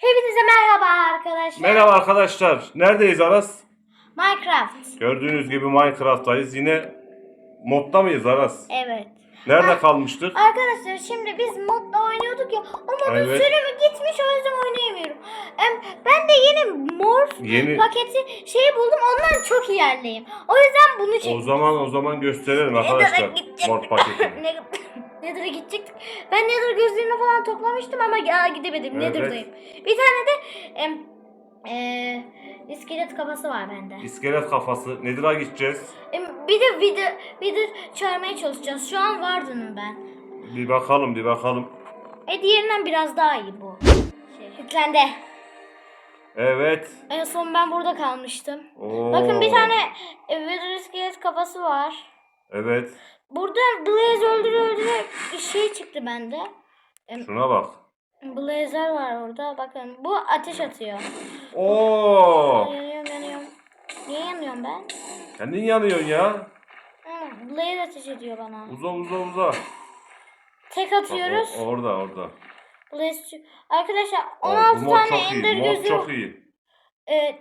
Hepinize merhaba arkadaşlar. Merhaba arkadaşlar. Neredeyiz Aras? Minecraft. Gördüğünüz gibi Minecraft'tayız. Yine modda mıyız Aras? Evet. Nerede kalmıştık? Arkadaşlar şimdi biz modda oynuyorduk ya ama modun Evet. sürümü gitmiş o yüzden oynayamıyorum. Em, Ben de yeni morf Yeni- paketi şey buldum ondan çok ilerleyim. O yüzden bunu O zaman o zaman gösterelim arkadaşlar. gidecektik. Mod paketini. Ne- Nether'a gidecektik. Ben Nether gözlüğünü falan toplamıştım ama ya gidemedim. Evet. Nether'dayım. Bir tane de em, e, iskelet kafası var bende. İskelet kafası. Nedir'a gideceğiz? Em, Bir de vidir, vidir çağırmaya çalışacağız. Şu an Varden'ım ben. Bir bakalım bir bakalım. E diğerinden biraz daha iyi bu. Şey, yüklendi. Evet. En son ben burada kalmıştım. Oo. Bakın bir tane e, vidir iskelet kafası var. Evet. Burada Blaze öldüre bir şey çıktı bende. Şuna bak. Blazer var orada. Bakın bu ateş atıyor. Oo. Yanıyorum yanıyorum. Niye yanıyorum ben? Kendin yanıyorsun ya. Hı, Blaze ateş ediyor bana. Uza uza uza. Tek Bak, atıyoruz. o- orada orada. Blaze Arkadaşlar O, 16 bu mod tane çok ender iyi. Mod gözü çok iyi. Evet.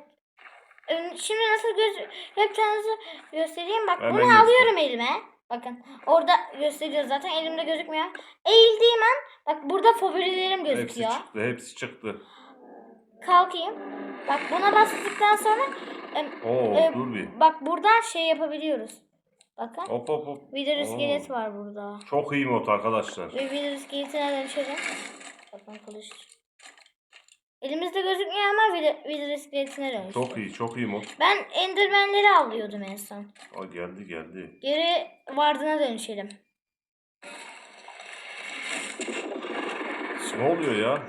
Şimdi nasıl göz yapacağınızı göstereyim. Bak Hemen bunu göster. alıyorum elime. Bakın orada gösteriyor zaten elimde gözükmüyor. Eğildiğim an bak burada favorilerim Hepsi gözüküyor. çıktı. Hepsi çıktı. Kalkayım. Bak buna bastıktan sonra em, Oo e, dur bir. bak buradan şey yapabiliyoruz. Bakın. Hop hop hop. Wither iskelet var burada. Çok iyi mod arkadaşlar. Ve Wither iskeletine dönüşelim. Bakın kılıç. Elimizde gözükmüyor ama Wither, iskeletine dönüştü. Çok iyi, çok iyi mod. Ben Enderman'leri avlıyordum en son. Aa, geldi geldi. Geri vardığına dönüşelim. Ne oluyor ya?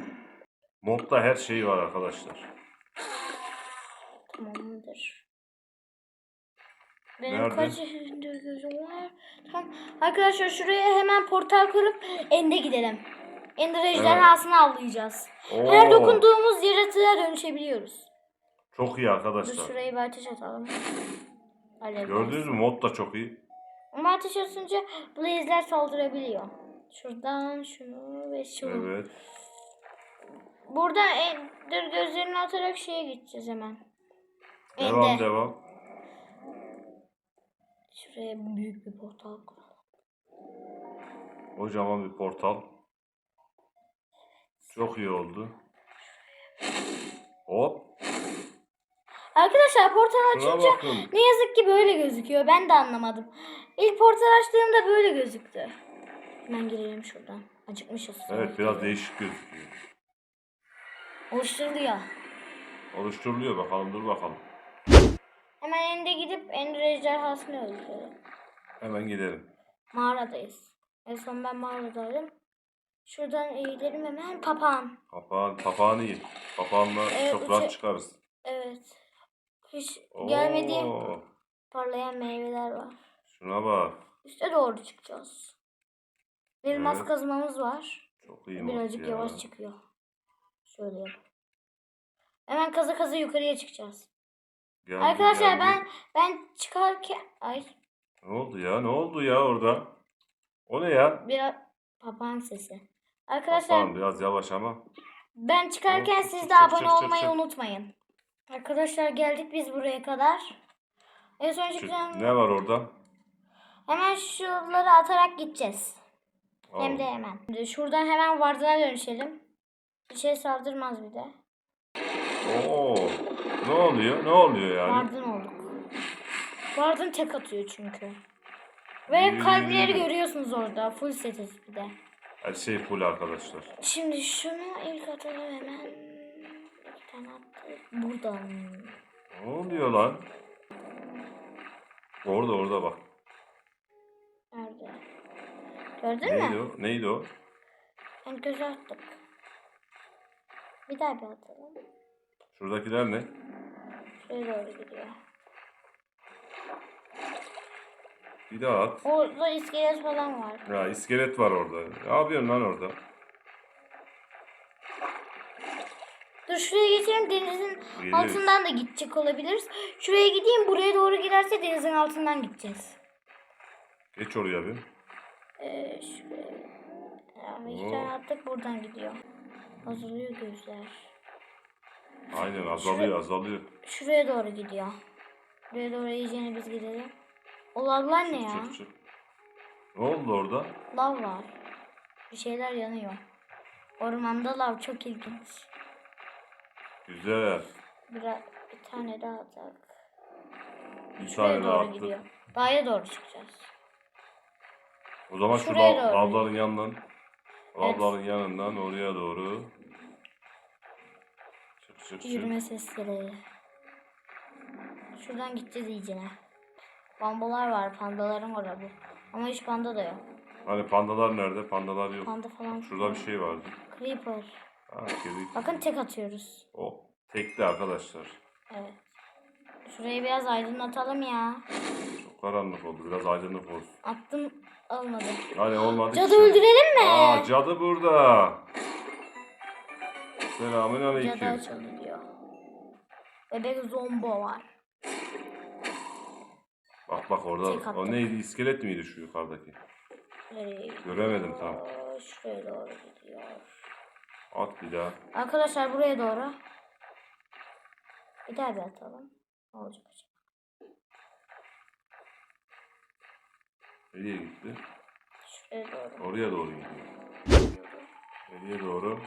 Modda her şey var arkadaşlar. Tamamdır. Benim Nerede? kaç ender gözüm var? Tamam. Arkadaşlar şuraya hemen portal kurup ende gidelim. Ender ejderhasını avlayacağız. Oo, Her dokunduğumuz yaratığa dönüşebiliyoruz. Çok iyi Dur arkadaşlar. şuraya bir ateş atalım. Alev Gördünüz mü? Mod da çok iyi. Ama ateş atınca blaze'ler saldırabiliyor. Şuradan şunu ve şunu. Evet. Buradan ender gözlerini atarak şeye gideceğiz hemen. Devam Ende. devam. Şuraya büyük bir portal kuralım. Kocaman bir portal. Çok iyi oldu. Hop. Arkadaşlar portal Şuna açınca bakın. ne yazık ki böyle gözüküyor. Ben de anlamadım. İlk portal açtığımda böyle gözüktü. Hemen girelim şuradan. Acıkmışız. Evet biraz değişik gözüküyor. Oluşturuluyor. Oluşturuluyor bakalım dur bakalım. Hemen ende gidip ender ejderhasını öldürelim. Hemen gidelim. Mağaradayız. En son ben mağaradaydım. Şuradan eğilelim hemen papağan. Papağan, papağanı yiyin. Papağanla Evet, çok rahat çıkarız. Evet. Hiç gelmediğim Oo, parlayan meyveler var. Şuna bak. Üste doğru çıkacağız. Elmas Evet. kazmamız var. Çok iyi Birazcık ya. yavaş çıkıyor. Şöyle yap. Hemen kaza kaza yukarıya çıkacağız. Geldi, Arkadaşlar geldi. ben ben çıkarken ay Ne oldu ya? Ne oldu ya orada? O ne ya? biraz papağan sesi. Arkadaşlar Papağan biraz yavaş ama. ben çıkarken siz de çık, abone çık, çık, olmayı çık. unutmayın. Arkadaşlar geldik biz buraya kadar. En son çıkan Ne var orada? hemen şuraları atarak gideceğiz. Hem Aa, de hemen. Şimdi Şuradan hemen vardına dönüşelim. Bir şey saldırmaz bir de. Oo. Ne oluyor? Ne oluyor yani? Vardın olduk. Vardın tek atıyor çünkü. Ve kalpleri görüyorsunuz orada. Full setiz bir de. Her şey full arkadaşlar. Şimdi şunu ilk atalım hemen. İki tane attık. Buradan. Ne oluyor lan? Orada orada bak. Nerede? Gördün Neydi mü? o? Neydi o? Ben göze attık. Bir daha bir atalım. Şuradakiler ne? Şuraya doğru gidiyor. Bir daha at. Orada iskelet falan var. Ya iskelet var orada. Ne yapıyorsun lan orada? Dur şuraya geçelim denizin Geliriz. altından da gidecek olabiliriz. Şuraya gideyim buraya doğru giderse denizin altından gideceğiz. Geç oraya bir. Ee, şuraya. Ya, iki Oo. tane attık buradan gidiyor. Azalıyor gözler. Aynen azalıyor azalıyor. Şuraya doğru gidiyor. Buraya doğru iyicene biz gidelim. O lavlar ne ya? Çık çık. Ne oldu orada? Lav var. Bir şeyler yanıyor. Ormanda lav çok ilginç. Güzel. Biraz bir tane daha atak. Bir tane daha doğru gidiyor. Dağa doğru çıkacağız. O zaman şu Şuraya lav- doğru. lavların yanından Evet. lavların yanından oraya doğru. Çık çık çık. Yürüme sesleri. Şuradan gideceğiz iyicene. Bambalar var. Pandaların var bu. Ama hiç panda da yok. Hani pandalar nerede? Pandalar yok. Panda falan. Şurada bir şey vardı. Creeper. Ha, kedi. Bakın tek atıyoruz. O tekli arkadaşlar. Evet. Şurayı biraz aydınlatalım ya. Çok karanlık oldu. Biraz aydınlık olsun. Attım olmadı. Hani olmadı ki Cadı şey. öldürelim mi? Aa cadı burada. Selamün Cadı aleyküm. açılıyor. Bebek zombo var. Bak bak orada. Tek. O neydi? İskelet miydi şu yukarıdaki? Nereye gidiyor? Göremedim tam. Şuraya doğru gidiyor. At bir daha. Arkadaşlar buraya doğru. Bir daha bir atalım. Ne olacak acaba? Nereye gitti? Şuraya doğru. Oraya doğru gidiyor. Nereye doğru?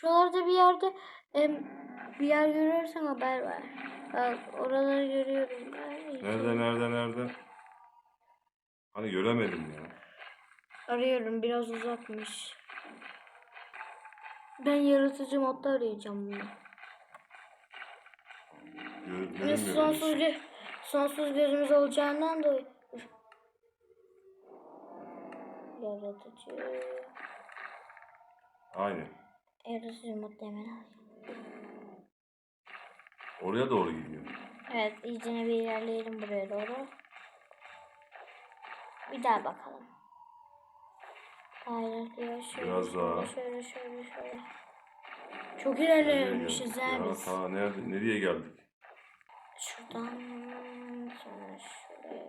Şuralarda bir yerde em, bir yer görürsen haber ver. Bak oraları görüyorum. ben. Nerede nerede nerede? Hani göremedim ya. Arıyorum biraz uzakmış. Ben yaratıcı modda arayacağım bunu. Görünmüyor. sonsuz, gö- sonsuz gözümüz olacağından dolayı. Yaratıcı. Aynen. Hemen alayım. Oraya doğru gidiyor. Evet iyicene bir ilerleyelim buraya doğru. Bir daha bakalım. Daha ilerliyor. Şöyle, Biraz şöyle, daha. Şöyle şöyle şöyle. Çok ilerlemişiz ha biz. Ta nerede, nereye geldik? Şuradan sonra şuraya.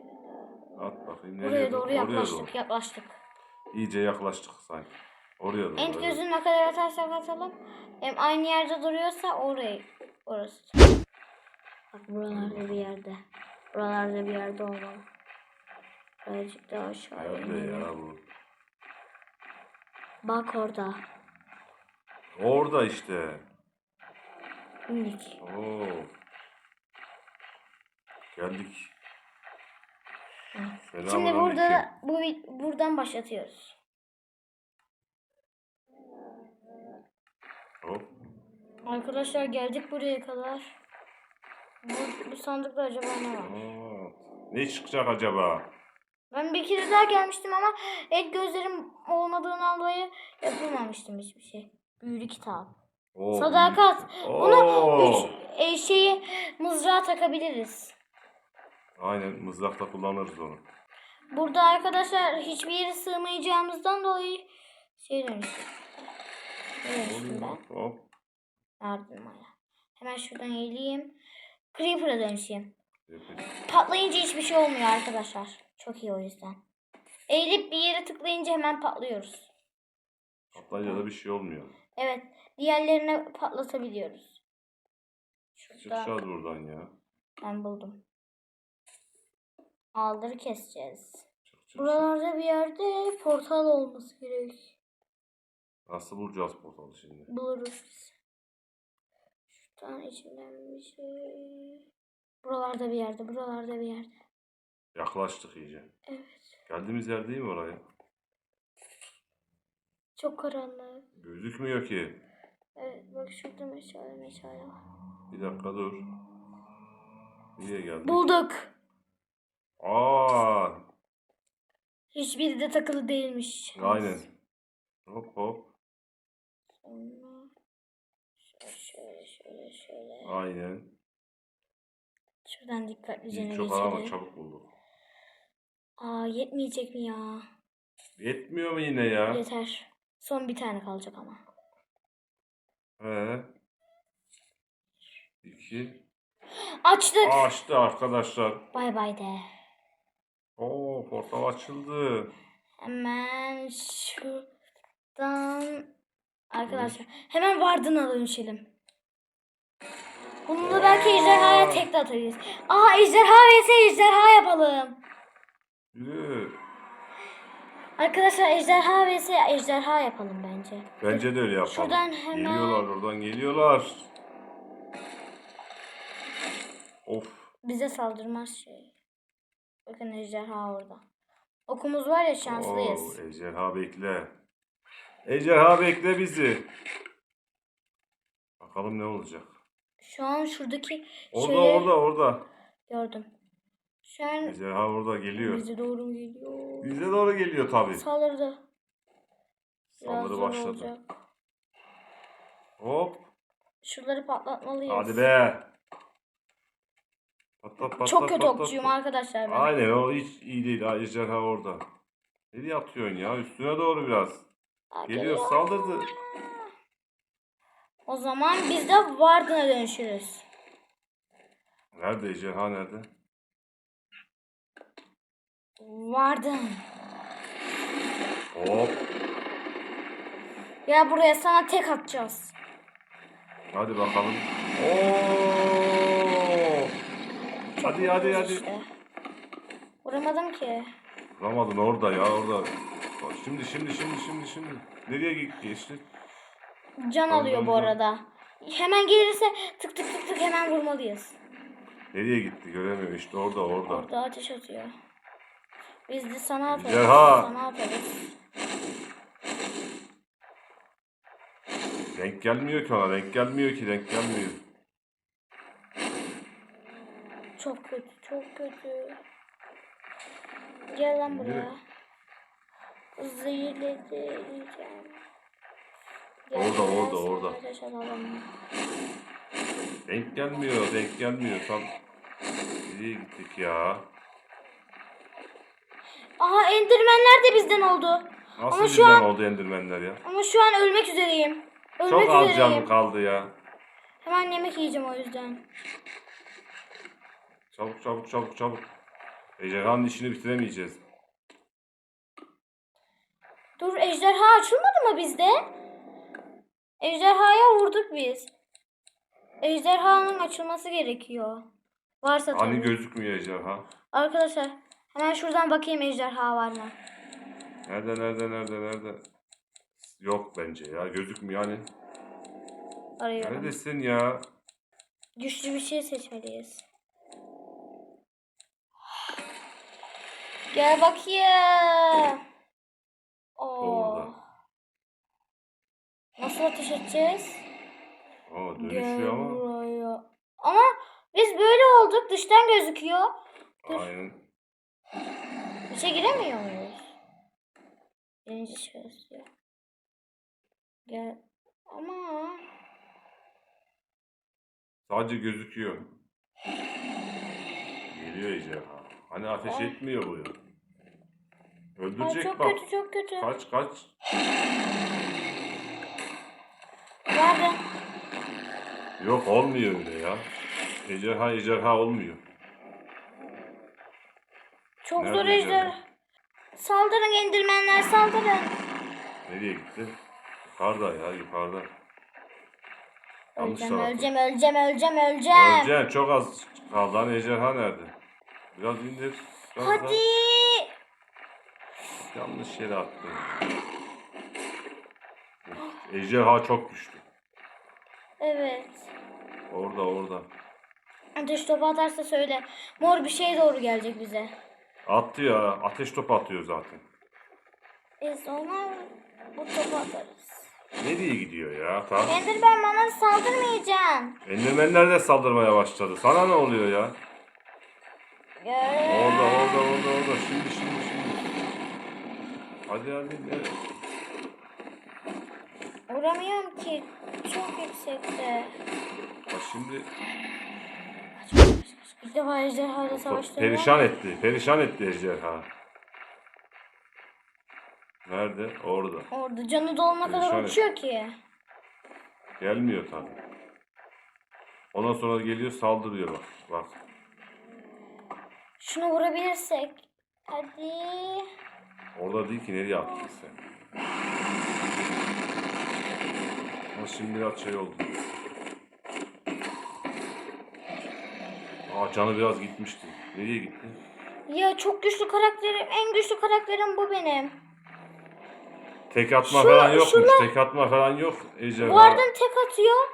At bakayım. Nereye Buraya doğru Oraya yaklaştık doğru. yaklaştık. İyice yaklaştık sanki. Oraya doğru. Ent gözünü ne kadar atarsak atalım. Hem aynı yerde duruyorsa orayı. Orası. Bak buralarda bir yerde. Buralarda bir yerde olmalı. Birazcık daha aşağı Nerede ya bu? Bak orada. Orada işte. İndik. Oo. Geldik. Şimdi Selamünaleyküm. burada bu buradan başlatıyoruz. Hop. Arkadaşlar geldik buraya kadar. Bu, bu sandıkta acaba ne var? Aa, Ne çıkacak acaba? Ben bir kere daha gelmiştim ama et gözlerim olmadığından dolayı yapamamıştım hiçbir şey. Büyülü kitap. Oo, Sadakat. Bunu üç e, şeyi mızrağa takabiliriz. Aynen mızrakla kullanırız onu. Burada arkadaşlar hiçbir yere sığmayacağımızdan dolayı şey demiştim. Ben? Hop. Yardım hala. Hemen şuradan eğileyim. Creeper'a dönüşeyim. Patlayınca hiçbir şey olmuyor arkadaşlar. Çok iyi o yüzden. Eğilip bir yere tıklayınca hemen patlıyoruz. Atlayınca da bir şey olmuyor. Evet. Diğerlerine patlatabiliyoruz. Şurada Çıkacağız buradan ya. ben buldum. Aldırı keseceğiz. Çık, çık, çık. Buralarda bir yerde portal olması gerek. Nasıl bulacağız portalı şimdi? Buluruz biz. Şuradan içinden bir şey. Buralarda bir yerde, buralarda bir yerde. Yaklaştık iyice. Evet. Geldiğimiz yer değil mi oraya? Çok karanlık. Gözükmüyor ki. Evet bak şurada meşale meşale var. Bir dakika dur. Niye geldik? Bulduk. Aa, Hiçbiri de takılı değilmiş. aynen. Hop hop. Sonra şöyle şöyle şöyle şöyle. Aynen. Şuradan dikkatlice İyi, çok ama geçelim. çabuk bulduk. Aa yetmeyecek mi ya? Yetmiyor mu yine ya? Yeter. Son bir tane kalacak ama. He. İki. Açtık. Açtı arkadaşlar. Bay bay de. Oo portal açıldı. Hemen şuradan Arkadaşlar hemen vardığına dönüşelim. Bununla belki ejderhaya tek de atarız. Aha ejderha vs ejderha yapalım. Yürü. Arkadaşlar ejderha vs ejderha yapalım bence. Bence de öyle yapalım. Şuradan hemen- Geliyorlar oradan geliyorlar. Of. Bize saldırmaz şey. Bakın ejderha orada. Okumuz var ya şanslıyız. Oo, ejderha bekle. Ejderha bekle bizi. Bakalım ne olacak. Şu an şuradaki Orada şeyi orada orada. gördüm. Şu an Ejderha orada geliyor. bize doğru geliyor. Bize doğru geliyor tabi. Saldırdı. Biraz Saldırı başladı. olacak. Hop. Şuraları patlatmalıyız. Hadi be. Patlat patlat Çok kötü patlat. okçuyum arkadaşlar ben. Aynen o hiç iyi değil. Ha, Ejderha orada. Nereye atıyorsun ya? Üstüne doğru biraz. Aa, Geliyor saldırdı. O zaman biz de Warden'a dönüşürüz. Nerede ejderha nerede? Warden. Hop. Ya buraya sana tek atacağız. Hadi bakalım. Oo! Hadi hadi hadi. İşte. Vuramadım ki. Vuramadın orada ya orada. Şimdi şimdi şimdi şimdi şimdi. Nereye geçti? Can alıyor bu arada. Hemen gelirse tık tık tık tık hemen vurmalıyız. Nereye gitti göremiyorum işte orada orada. Orada ateş atıyor. Biz de sana atarız. Ejderha. Sana atarız. Denk gelmiyor ki ona denk gelmiyor ki denk gelmiyor. Çok kötü, çok kötü. Gel lan buraya. Zehirledi yiyeceğim. Orada, orada, orada. Denk gelmiyor denk gelmiyor tam. Nereye gittik ya? Aha endirmenler de bizden oldu. Nasıl Ama şu bizden an- oldu endirmenler ya? Ama şu an ölmek üzereyim. Ölmek Çok az üzereyim. canım kaldı ya. Hemen yemek yiyeceğim o yüzden. Çabuk çabuk çabuk çabuk. Ejderhanın işini bitiremeyeceğiz. Dur ejderha açılmadı mı bizde? Ejderhaya vurduk biz. Ejderhanın açılması gerekiyor. Varsa tabii. Hani gözükmüyor ejderha. Arkadaşlar hemen şuradan bakayım ejderha var mı? Nerede nerede nerede nerede? Yok bence ya gözükmüyor hani. Arıyorum. Neredesin ya? Güçlü bir şey seçmeliyiz. Gel bakayım. Oo. Orada. Nasıl ateş edeceğiz? Aa dönüşüyor ama. buraya. Ama biz böyle olduk. Dıştan gözüküyor. Dur. Aynen. İçe giremiyor muyuz? Birinci şahıs ya. Gel. Ama Sadece gözüküyor. Geliyor ejderha. Hani ateş Ay. etmiyor bu ya. Ay, Öldürecek çok bak. kötü çok kötü. Kaç kaç. Nerede? Yok olmuyor öyle ya. Ejderha ejderha olmuyor. Çok Nerede zor ejderha? ejder. Saldırın endirmenler saldırın. Nereye gitti? Yukarıda ya yukarıda. Yanlış Öleceğim, tarafta. öleceğim, öleceğim, öleceğim, öleceğim. Öleceksin çok az kaldı. Hani ejderha nerede? Biraz indir. Biraz daha. Hadi. Yanlış yere attın. Ejderha çok güçlü. Evet. Orada orada. Ateş topu atarsa söyle. Mor bir şey doğru gelecek bize. Attı ya. Ateş topu atıyor zaten. Biz ona bu topu atarız. Nereye gidiyor ya? Tam. Enderman bana saldırmayacaksın. Endermenler de saldırmaya başladı. Sana ne oluyor ya? Orada orada orada orada. Şimdi şimdi şimdi. Hadi hadi. Ne? Vuramıyorum ki. Çok yüksekte. Bak şimdi İlk defa ejderhayla savaştırıyorum. perişan etti. Perişan etti ejderha. Nerede? Orada. Orada canı dolana kadar Perişan uçuyor ki. Gelmiyor tabii. Ondan sonra geliyor saldırıyor bak. Bak. Şunu vurabilirsek. Hadi. Orada değil ki nereye attın sen? Ama şimdi biraz şey oldu. Aa canı biraz gitmişti. Nereye gitti? Ya çok güçlü karakterim. En güçlü karakterim bu benim. Tek atma Şu- falan yokmuş. şuna- Tek atma falan yok. Ejderha. Varden tek atıyor.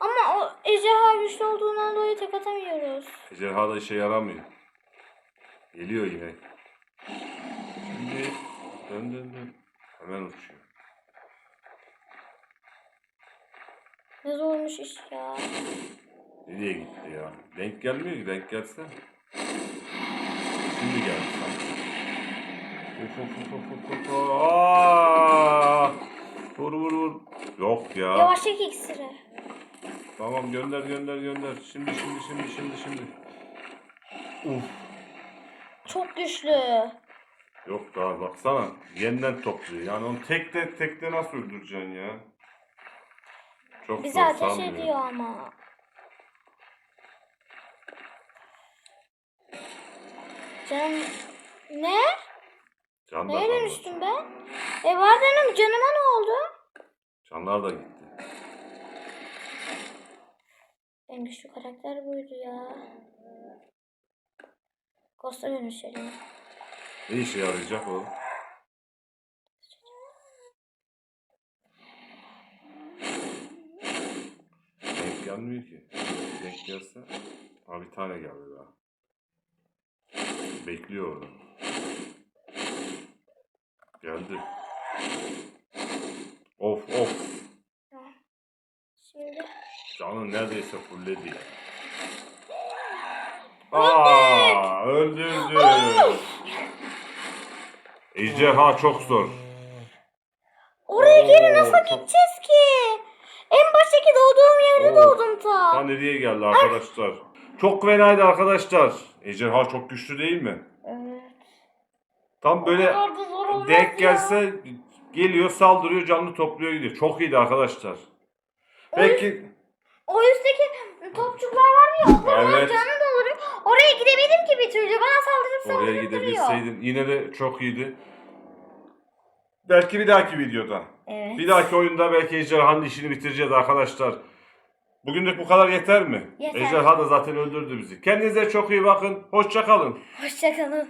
Ama o ejderha güçlü olduğundan dolayı tek atamıyoruz. Ejderha da işe yaramıyor. Geliyor yine. Şimdi dön dön dön. Hemen uçuyor. Ne zormuş iş ya. Nereye gitti ya? Denk gelmiyor ki. Denk gelse. Şimdi geldi sanki. Of of of of of of. Aa! Vur vur vur. Yok ya. Yavaşlık iksiri. Tamam gönder gönder gönder. Şimdi şimdi şimdi şimdi şimdi. Uf. Çok güçlü. Yok daha baksana. Yeniden topluyor. Yani onu tekte tekte nasıl öldüreceksin ya? Çok Bizi ateş sanmıyorum. ediyor ama. Canım... Ne? Can Neye dönüştüm ben? E Varden'im canıma ne oldu? Canlar da gitti. En güçlü karakter buydu ya. Ghost'a dönüşelim. Ne işe yarayacak o? Denk gelmiyor ki. Denk gelse. Ha bir tane geldi daha. Bekliyor orada. Geldi. Of of. Şimdi Canı neredeyse fullledi ya. Aa, öldürdü. Ejderha çok zor. oraya geri nasıl çok- gideceğiz ki? En baştaki doğduğum yerde Oo. doğdum ta. Ta nereye geldi arkadaşlar? Çok fenaydı arkadaşlar. Ejderha çok güçlü değil mi? Evet. Tam böyle kadar da zor olmaz denk ya. gelse geliyor saldırıyor canlı topluyor gidiyor. Çok iyiydi arkadaşlar. Belki O üstteki topçuklar var ya onlar Evet. canı dolduruyor. Oraya gidemedim ki bir türlü. Bana saldırıp oraya saldırıp duruyor. gidebilseydin yine de çok iyiydi. Belki bir dahaki videoda. Evet. Bir dahaki oyunda belki Ejderhan'ın işini bitireceğiz arkadaşlar. Bugünlük bu kadar yeter mi? Yeter. Ejderha da zaten öldürdü bizi. Kendinize çok iyi bakın. Hoşça kalın. Hoşçakalın.